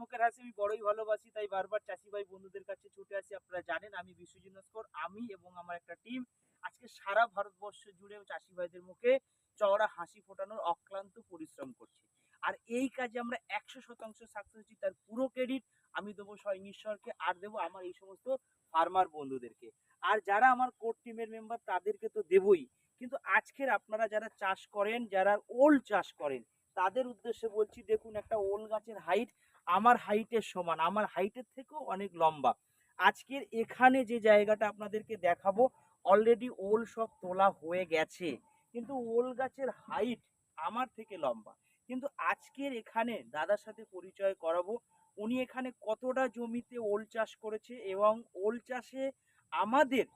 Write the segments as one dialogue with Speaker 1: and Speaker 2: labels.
Speaker 1: মুখের হাসি আমি বড়ই ভালোবাসি, তাই বারবার চাষি ভাই বন্ধুদের কাছে ছুটে আসি। আপনারা জানেন আমি বিশ্বজিৎ নস্কর, আমি এবং আমার একটা টিম আজকে সারা ভারতবর্ষ জুড়ে চাষি ভাইদের মুখে চওড়া হাসি ফোটানোর অক্লান্ত পরিশ্রম করছি। আর এই কাজে আমরা একশো শতাংশ সাকসেস হচ্ছি, তার পুরো ক্রেডিট আমি দেবো স্বয়ং ঈশ্বরকে আর দেবো আমার এই সমস্ত ফার্মার বন্ধুদেরকে। আর যারা আমার কোর টিমের মেম্বার তাদেরকে তো দেবই। কিন্তু আজকের আপনারা যারা চাষ করেন, যারা ওল চাষ করেন, তাদের উদ্দেশ্যে বলছি, দেখুন একটা ওল গাছের হাইট আমার হাইটের সমান, আমার হাইটের থেকেও অনেক লম্বা। আজকের এখানে যে জায়গাটা আপনাদেরকে দেখাবো অলরেডি ওল সব তোলা হয়ে গেছে। কিন্তু ওল গাছের হাইট আমার থেকে লম্বা। কিন্তু আজকের এখানে দাদার সাথে পরিচয় করাবো, উনি এখানে কতটা জমিতে ওল চাষ করেছে এবং ওল চাষে আমাদের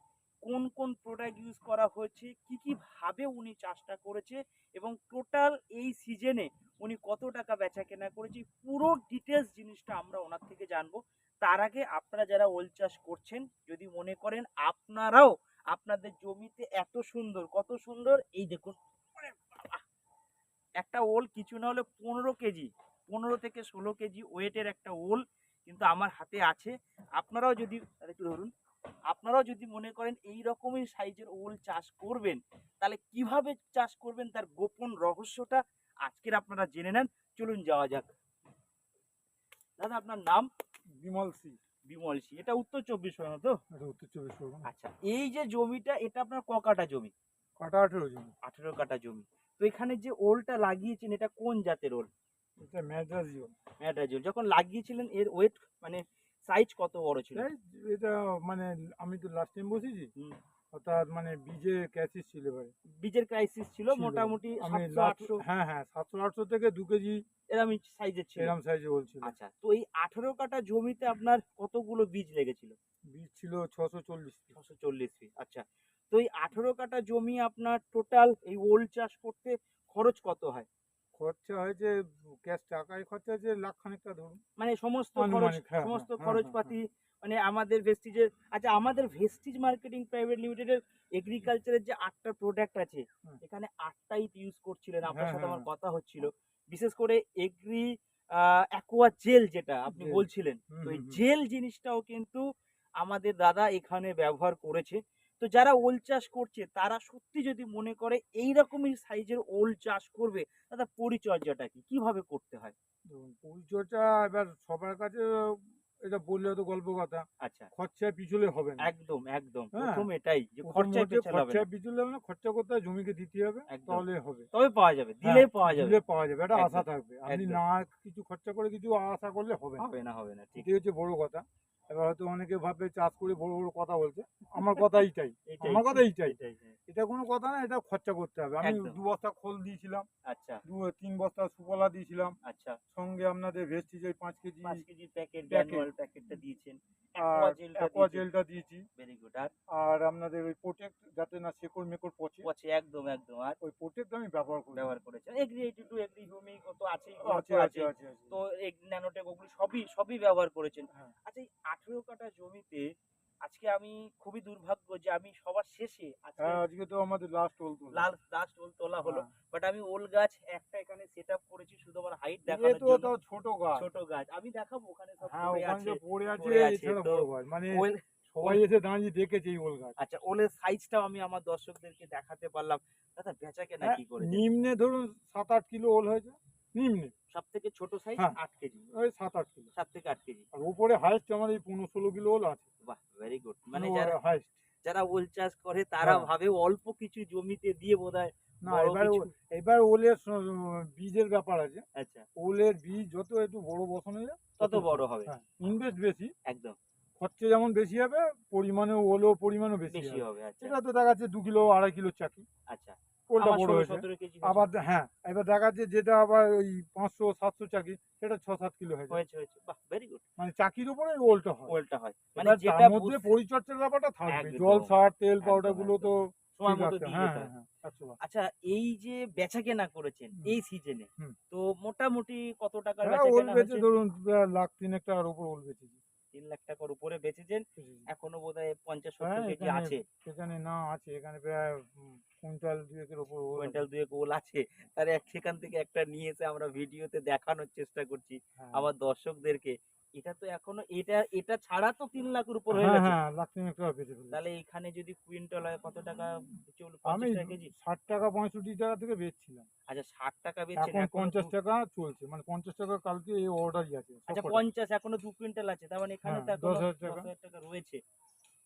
Speaker 1: কোন কোন প্রোডাক্ট ইউজ করা হয়েছে, কি কি ভাবে উনি চাষটা করেছে এবং টোটাল এই সিজনে উনি কত টাকা বেচা কেনা করেছে পুরো ডিটেলস জিনিসটা আমরা ওনার থেকে জানব। তার আগে আপনারা যারা ওল চাষ করছেন, যদি মনে করেন আপনারাও আপনাদের জমিতে এত সুন্দর, কত সুন্দর, এই দেখুন। একটা ওল কিছু না হলে পনেরো কেজি, পনেরো থেকে ষোলো কেজি ওয়েটের একটা ওল কিন্তু আমার হাতে আছে। আপনারাও যদি একটু ধরুন, আপনারাও যদি মনে করেন এই রকমই সাইজের ওল চাষ করবেন, তাহলে কীভাবে চাষ করবেন, তার গোপন রহস্যটা আজকের আপনারা জেনে নেন চলুন যাওয়া যাক। দাদা আপনার নাম?
Speaker 2: বিমল সি।
Speaker 1: বিমল সি। এটা উত্তর চব্বিশ পরগনা তো?
Speaker 2: এটা উত্তর চব্বিশ পরগনা।
Speaker 1: আচ্ছা এই যে জমিটা এটা আপনার ক কাটা জমি?
Speaker 2: কাটা আঠেরো জমি।
Speaker 1: আঠেরো কাটা জমি। তো এখানে যে ওলটা লাগিয়েছেন এটা কোন জাতের ওল?
Speaker 2: এটা ম্যাড্রাস জিও
Speaker 1: ম্যাডাজুল যখন লাগিয়েছিলেন এর ওয়েট মানে সাইজ কত বড় ছিল?
Speaker 2: এটা মানে আমি তো লাস্ট টাইম বসেছি। অর্থাৎ মানে বীজে ক্যাসিস ছিল এবারে।
Speaker 1: বীজের ক্রাইসিস ছিল
Speaker 2: ছিল।
Speaker 1: মোটামুটি সাতশো আটশো
Speaker 2: হ্যাঁ হ্যাঁ সাতশো আটশো থেকে দু কেজি
Speaker 1: এরম সাইজের ছিল।
Speaker 2: এরম সাইজে বলছিল
Speaker 1: আচ্ছা তো এই আঠেরো কাটা জমিতে আপনার কতগুলো বীজ লেগেছিল?
Speaker 2: বীজ ছিল ছশো চল্লিশ
Speaker 1: ছশো চল্লিশ পিস আচ্ছা। তো এই আঠেরো কাটা জমি আপনার টোটাল এই ওল চাষ করতে খরচ কত হয়?
Speaker 2: খরচা হয়েছে ক্যাশ টাকায় খরচা লাখ খানিকটা ধরুন।
Speaker 1: মানে সমস্ত খরচ
Speaker 2: হ্যাঁ,
Speaker 1: সমস্ত
Speaker 2: হ্যাঁ, হ্যাঁ,
Speaker 1: খরচপাতি মানে আমাদের ভেস্টিজের আচ্ছা আমাদের ভেস্টিজ মার্কেটিং প্রাইভেট লিমিটেডের এগ্রিকালচারের যে আটটা প্রোডাক্ট আছে এখানে আটটাই ইউজ করছিলেন আপনার
Speaker 2: হ্যাঁ,
Speaker 1: সাথে আমার
Speaker 2: হ্যাঁ,
Speaker 1: কথা হচ্ছিল। বিশেষ করে এগ্রি অ্যাকোয়া জেল যেটা আপনি বলছিলেন তো এই। জেল জিনিসটাও কিন্তু আমাদের দাদা এখানে ব্যবহার করেছে। তো যারা ওল চাষ করছে তারা সত্যি যদি মনে করে এই রকমই সাইজের ওল চাষ করবে দাদা পরিচর্যাটা কি? কীভাবে করতে হয়?
Speaker 2: পরিচর্যা এবার সবার কাছে এটা বললে তো গল্প কথা।
Speaker 1: আচ্ছা।
Speaker 2: খরচায় পিছলে হবে না।
Speaker 1: একদম একদম।
Speaker 2: হ্যাঁ।
Speaker 1: প্রথম এটাই যে হবে না।
Speaker 2: খরচায় পিছলে হবে না খরচা করতে জমিকে দিতে হবে। তাহলে হবে।
Speaker 1: তবে পাওয়া যাবে দিলে
Speaker 2: হ্যাঁ,
Speaker 1: পাওয়া যাবে।
Speaker 2: দিলে পাওয়া যাবে এটা আশা থাকবে। আপনি না কিছু খরচা করে কিছু আশা করলে হবে না।
Speaker 1: হবে না হবে না ঠিক।
Speaker 2: হচ্ছে বড় কথা। এবার হয়তো অনেকে ভাবে চাষ করে বড় বড় কথা বলছে। আমার কথা এইটাই আমার কথা এইটাই। এটা কোনো কথা না এটা খরচা করতে হবে। আমি দু বস্তা খোল দিয়েছিলাম
Speaker 1: আচ্ছা।
Speaker 2: দু তিন বস্তা সুফলা দিয়েছিলাম।
Speaker 1: আচ্ছা।
Speaker 2: সঙ্গে আপনাদের ভেস্টিজ ওই পাঁচ কেজি
Speaker 1: পাঁচ কেজি প্যাকেট ম্যানুয়াল প্যাকেটটা দিয়েছেন।
Speaker 2: অ্যাকোয়া জেলটা দিয়েছি।
Speaker 1: ভেরি গুড আর?
Speaker 2: আর আপনাদের ওই প্রোটেক্ট যাতে না শেকড় মেকড় পচে।
Speaker 1: আছে একদম একদম। আর?
Speaker 2: ওই প্রোটেক্ট আমি ব্যবহার করি।
Speaker 1: ব্যবহার করেছেন। এগ্রি এইটি টু এগ্রি তো আছেই
Speaker 2: আছে
Speaker 1: তো
Speaker 2: আছে
Speaker 1: আছে।
Speaker 2: আছে।
Speaker 1: ন্যানোটেক ওগুলো সবই সবই ব্যবহার করেছেন।
Speaker 2: হ্যাঁ।
Speaker 1: আচ্ছা আঠেরো কাটা জমিতে আজকে আমি খুবই দুর্ভাগ্য যে আমি সবার শেষে আজকে
Speaker 2: হ্যাঁ তো আমাদের লাস্ট ওল তো
Speaker 1: লাল লাস্ট ওল তোলা হলো। বাট আমি ওল গাছ একটা এখানে সেট আপ করেছি শুধু আমার হাইট দেখানোর জন্য।
Speaker 2: তো ছোট গাছ।
Speaker 1: ছোট গাছ। আমি দেখাবো ওখানে সব
Speaker 2: হ্যাঁ
Speaker 1: পড়ে আছে।
Speaker 2: পড়ে আছে এছাড়া বড় গাছ। মানে সবাই এসে দাঁড়িয়ে দেখেছে এই ওল গাছ।
Speaker 1: আচ্ছা ওলের সাইজটাও আমি আমার দর্শকদেরকে দেখাতে পারলাম। দাদা বেচা কেনা
Speaker 2: হ্যাঁ,
Speaker 1: কি করেছে
Speaker 2: নিম্নে ধরুন সাত আট কিলো ওল হয়েছে। নিম্নে।
Speaker 1: সব থেকে ছোট সাইজ
Speaker 2: হ্যাঁ।
Speaker 1: আট কেজি।
Speaker 2: ওই সাত আট কিলো
Speaker 1: সাত থেকে আট কেজি।
Speaker 2: আর উপরে হাইস্ট আমার এই পনেরো ষোলো কিলো ওল আছে।
Speaker 1: বাহ ভেরি গুড মানে যারা
Speaker 2: হাইস্ট
Speaker 1: যারা ওল চাষ করে তারা
Speaker 2: হ্যাঁ।
Speaker 1: ভাবে অল্প কিছু জমিতে দিয়ে বোধহয়
Speaker 2: না
Speaker 1: বড়
Speaker 2: এবার
Speaker 1: কিছু।
Speaker 2: ও- এবার ওলের স- বীজের ব্যাপার আছে।
Speaker 1: আচ্ছা।
Speaker 2: ওলের বীজ যত একটু বড় বসানো যায়
Speaker 1: তত বড় হবে।
Speaker 2: হ্যাঁ ইনভেস্ট বেশি।
Speaker 1: একদম।
Speaker 2: খরচা যেমন বেশি হবে পরিমাণে ওলও পরিমাণও বেশি
Speaker 1: বেশি
Speaker 2: হবে।
Speaker 1: হবে আচ্ছা।
Speaker 2: এটা তো দেখা যাচ্ছে দু কিলো আড়াই কিলো চাকি।
Speaker 1: আচ্ছা। আমার
Speaker 2: বড় হয়েছে। আবার হ্যাঁ এবার দেখা যাচ্ছে যেটা আবার ওই পাঁচশো সাতশো চাকি সেটা ছ সাত কিলো হয়েছে
Speaker 1: হয়েছে। বাহ ভেরি গুড
Speaker 2: মানে চাকির উপরে ওলটা হয়।
Speaker 1: ওলটা হয়। মানে যেটা
Speaker 2: মধ্যে পরিচর্যার ব্যাপারটা থাকবে। জল সার তেল পাউডারগুলো তো
Speaker 1: সময় মতো দিয়ে
Speaker 2: হ্যাঁ হ্যাঁ
Speaker 1: হ্যাঁ আচ্ছা এই যে বেচা কেনা করেছেন এই সিজনে তো মোটামুটি কত টাকার বেচা কেনা হয়েছে?
Speaker 2: ধরুন লাখ তিনেক টাকার উপর ওল বেচেছি।
Speaker 1: তিন লাখ টাকার উপরে বেচেছেন। এখনও বোধ হয় পঞ্চাশ
Speaker 2: হ্যাঁ,
Speaker 1: সত্তর কেজি আছে।
Speaker 2: সেখানে না আছে এখানে প্রায় কুইন্টাল দুয়েকের উপর
Speaker 1: কুইন্টাল দুয়েক ওল আছে। তার এক সেখান থেকে একটা নিয়ে এসে আমরা ভিডিওতে দেখানোর চেষ্টা করছি
Speaker 2: হ্যাঁ।
Speaker 1: আমার দর্শকদেরকে। এটা তো এখনও এটা এটা ছাড়া তো তিন লাখের উপর হয়ে
Speaker 2: হ্যাঁ
Speaker 1: গেছে
Speaker 2: হ্যাঁ লাখ তিন টাকা বেঁচে।
Speaker 1: তাহলে এখানে যদি কুইন্টাল হয় কত টাকা
Speaker 2: আমি
Speaker 1: কেজি
Speaker 2: ষাট টাকা পঁয়ষট্টি টাকা থেকে বেচছিলাম
Speaker 1: আচ্ছা ষাট টাকা বেচছেন
Speaker 2: এখন পঞ্চাশ টাকা চলছে মানে পঞ্চাশ টাকা কালকে এই অর্ডারই আছে
Speaker 1: আচ্ছা। পঞ্চাশ এখনও দু কুইন্টাল আছে তার মানে এখানে তো
Speaker 2: হ্যাঁ,
Speaker 1: এখনও
Speaker 2: দশ। হাজার টাকা
Speaker 1: রয়েছে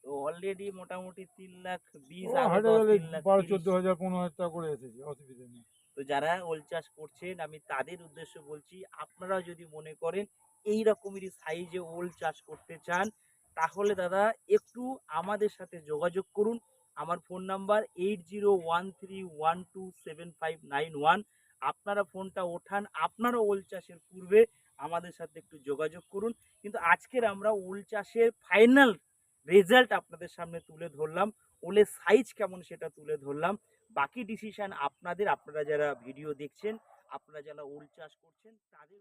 Speaker 1: তো অলরেডি মোটামুটি তিন লাখ বিশ
Speaker 2: বারো চোদ্দ হাজার পনেরো হাজার টাকা করে এসেছে অসুবিধা নেই।
Speaker 1: তো যারা ওল চাষ করছেন আমি তাদের উদ্দেশ্য বলছি আপনারা যদি মনে করেন এই রকমেরই সাইজে ওল চাষ করতে চান তাহলে দাদা একটু আমাদের সাথে যোগাযোগ করুন। আমার phone number eight zero one three one two seven five nine one আপনারা ফোনটা ওঠান আপনারা ওল চাষের পূর্বে আমাদের সাথে একটু যোগাযোগ করুন। কিন্তু আজকের আমরা ওল চাষের ফাইনাল রেজাল্ট আপনাদের সামনে তুলে ধরলাম। ওলের সাইজ কেমন সেটা তুলে ধরলাম। বাকি ডিসিশন আপনাদের, আপনারা যারা ভিডিও দেখছেন, আপনারা যারা ওল চাষ করছেন, তাদের